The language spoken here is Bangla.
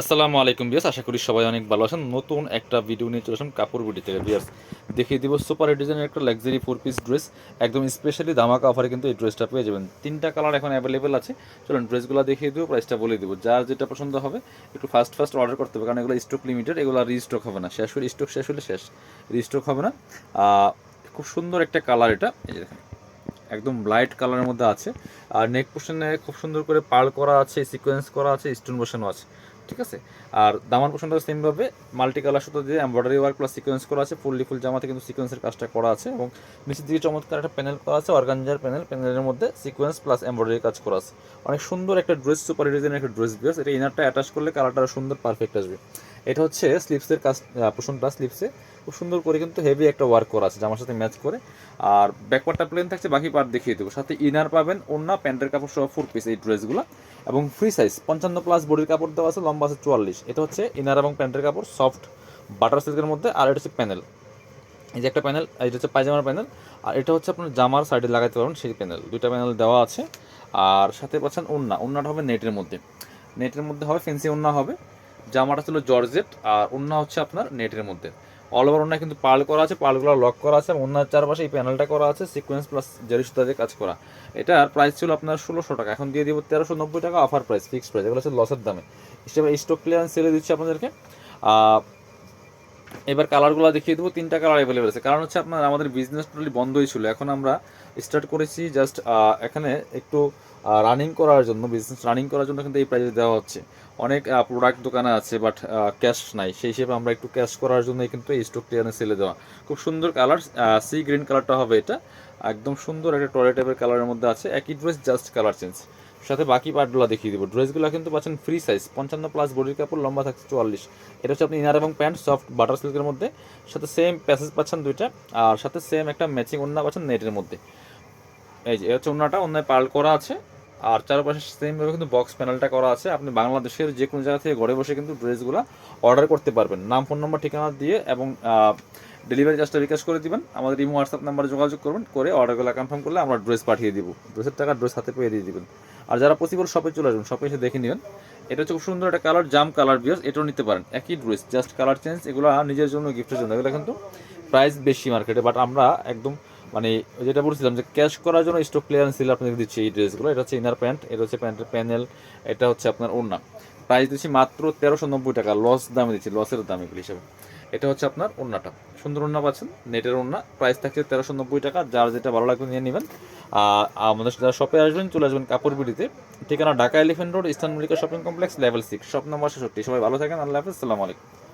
আসসালামু আলাইকুম বিয়াস আশা করি সবাই অনেক ভালো আছেন। নতুন একটা ভিডিও নিয়ে চলে আসলাম কাপড় বিডি থেকে বিয়াস দেখিয়ে দিব সুপার ডিজাইনের একটা লাক্সারি ফোর পিস ড্রেস একদম স্পেশালি ধামাকা অফারে কিন্তু এই ড্রেসটা পেয়ে যাবেন। তিনটা কালার এখন অ্যাভেলেবেল আছে। চলুন ড্রেসগুলো দেখিয়ে দিব প্রাইসটা বলে দিব। যার যেটা পছন্দ হবে, একটু ফার্স্ট ফার্স্ট অর্ডার করতে হবে। কারণ এগুলো স্টক লিমিটেড এগুলো রিস্টক হবে না। শেষ হলে স্টক শেষ হলে শেষ। রিস্টক হবে না। খুব সুন্দর একটা কালার এটা। এই যে দেখেন, একদম লাইট কালারের মধ্যে আছে। আর নেক পোর্শনে খুব সুন্দর করে পার্ল করা আছে সিকোয়েন্স করা আছে স্টোন বসানো আছে। ঠিক আছে? আর দামান পোর্শনটা সেমভাবে মাল্টি কালার সুতো দিয়ে এমব্রয়ডারি ওয়ার্ক প্লাস সিকোয়েন্স করা আছে, ফুললি ফুল জামাতে কিন্তু সিকোয়েন্সের কাজটা করা আছে এবং নিচের দিকে চমৎকার একটা প্যানেল করা আছে অর্গানজার প্যানেল প্যানেলের মধ্যে সিকোয়েন্স প্লাস এমব্রয়ডারি কাজ করা আছে। অনেক সুন্দর একটা ড্রেস সুপার ডিজাইনের একটা ড্রেস বিয়ার্স এটা ইনারটা অ্যাটাচ করলে কালারটা সুন্দর পারফেক্ট আসবে। এটা হচ্ছে স্লিপসের কাজ পোর্শনটা স্লিপসে খুব সুন্দর করে কিন্তু হেভি একটা ওয়ার্ক করা আছে, জামার সাথে ম্যাচ করে। আর ব্যাকপার্টটা প্লেন থাকছে, বাকি পার্ট দেখিয়ে দেবো। সাথে ইনার পাবেন ওন্না প্যান্টের কাপড় সহ ফোর পিস এই ড্রেসগুলো এবং ফ্রি সাইজ পঞ্চান্ন প্লাস বডির কাপড় দেওয়া আছে, লম্বা আছে চুয়াল্লিশ। এটা হচ্ছে ইনার এবং প্যান্টের কাপড় সফট বাটার সিল্কের মধ্যে। আর এটা হচ্ছে প্যানেল এই যে একটা প্যানেল এটা হচ্ছে পায়জামার প্যানেল আর এটা হচ্ছে আপনার জামার সাইডে লাগাতে পারবেন সেই প্যানেল দুইটা প্যানেল দেওয়া আছে। আর সাথে পাচ্ছেন ওন্না ওন্নাটা হবে নেটের মধ্যে। নেটের মধ্যে হবে ফেন্সি ওন্না হবে। জামাটা ছিল জর্জেট আর ওন্না হচ্ছে আপনার নেটের মধ্যে। অল ওভার ওন্না কিন্তু পার্ল করা আছে পার্লগুলো লক করা আছে, এবং ওন্নার চারপাশে এই প্যানেলটা করা আছে সিকোয়েন্স প্লাস জারি সুতা কাজ করা। এটার প্রাইস ছিল আপনার ষোলোশো টাকা, এখন দিয়ে দিব তেরোশো নব্বই টাকা অফার প্রাইস ফিক্সড প্রাইস এগুলো হচ্ছে লসের দামে। হিসেবে স্টক ক্লিয়ারেন্স সেলে দিচ্ছি আপনাদেরকে। এবার কালারগুলো দেখিয়ে দেবো, তিনটা কালার অ্যাভেলেবেল আছে। কারণ হচ্ছে আপনার আমাদের বিজনেস টোটালি বন্ধই ছিল। এখন আমরা স্টার্ট করেছি জাস্ট এখানে একটু রানিং করার জন্য বিজনেস রানিং করার জন্য কিন্তু এই প্রাইজে দেওয়া হচ্ছে। অনেক প্রোডাক্ট দোকানে আছে বাট ক্যাশ নাই। সেই হিসেবে আমরা একটু ক্যাশ করার জন্য কিন্তু এই স্টক ক্লিয়ারেন্স সেলে দেওয়া। খুব সুন্দর কালার সি গ্রিন কালারটা হবে এটা। একদম সুন্দর একটা টয়লেট টাইপের কালারের মধ্যে আছে। একই ড্রেস জাস্ট কালার চেঞ্জ সাথে বাকি পার্টগুলো দেখিয়ে দিব। ড্রেসগুলো কিন্তু পাচ্ছেন ফ্রি সাইজ পঞ্চান্ন প্লাস বডির কাপড়, লম্বা থাকছে চুয়াল্লিশ। এটা হচ্ছে আপনি ইনার এবং প্যান্ট সফট বাটার সিল্কের মধ্যে। সাথে সেম প্যাসেজ পাচ্ছেন দুইটা। আর সাথে সেম একটা ম্যাচিং ওন্না পাচ্ছেন নেটের মধ্যে। এই যে, এই হচ্ছে ওন্নাটা অন্যায় পার্ল করা আছে। আর চারপাশে সেমভাবে কিন্তু বক্স প্যানেলটা করা আছে। আপনি বাংলাদেশের যে কোনো জায়গা থেকে ঘরে বসে কিন্তু ড্রেসগুলো অর্ডার করতে পারবেন। নাম ফোন নম্বর ঠিকানা দিয়ে এবং ডেলিভারি চার্জটা রিকোয়েস্ট করে দিবেন। আমাদের ইমো হোয়াটসঅ্যাপ নাম্বারে যোগাযোগ করবেন। করে অর্ডারগুলো কনফার্ম করলে আমরা ড্রেস পাঠিয়ে দিব। ড্রেসের টাকা ড্রেস হাতে পেয়ে দিয়ে দিবেন। আর যারা পসিবল শপে চলে আসবেন শপে এসে দেখে নেবেন। এটা হচ্ছে খুব সুন্দর একটা কালার জাম কালার বিয়ার্স এটাও নিতে পারেন। একই ড্রেস জাস্ট কালার চেঞ্জ এগুলো নিজের জন্য গিফটের জন্য। এগুলো কিন্তু প্রাইস বেশি মার্কেটে বাট আমরা একদম মানে যেটা বলছিলাম যে ক্যাশ করার জন্য স্টক ক্লিয়ারেন্স সেল আপনাদের দিচ্ছি এই ড্রেসগুলো। এটা হচ্ছে ইনার প্যান্ট এটা হচ্ছে প্যান্টের প্যানেল এটা হচ্ছে আপনার ওড়না। প্রাইস দিচ্ছি মাত্র তেরোশো নব্বই টাকা। লস দামে দিচ্ছি লসের দাম এগুলো হিসাবে। এটা হচ্ছে আপনার ওড়নাটা। সুন্দর ওড়না পাচ্ছেন নেটের ওড়না। প্রাইস থাকছে তেরোশো নব্বই টাকা। যার যেটা ভালো লাগবে নিয়ে নেবেন। আর আমাদের যারা শপে আসবেন, চলে আসবেন কাপড় বিড়িতে। ঠিকানা Dhaka elephant road, eastern Mallika shopping complex level six shop number ছেষট্টি। সবাই ভালো থাকেন। আল্লাহ হাফিজ। সালাম আলাইকুম।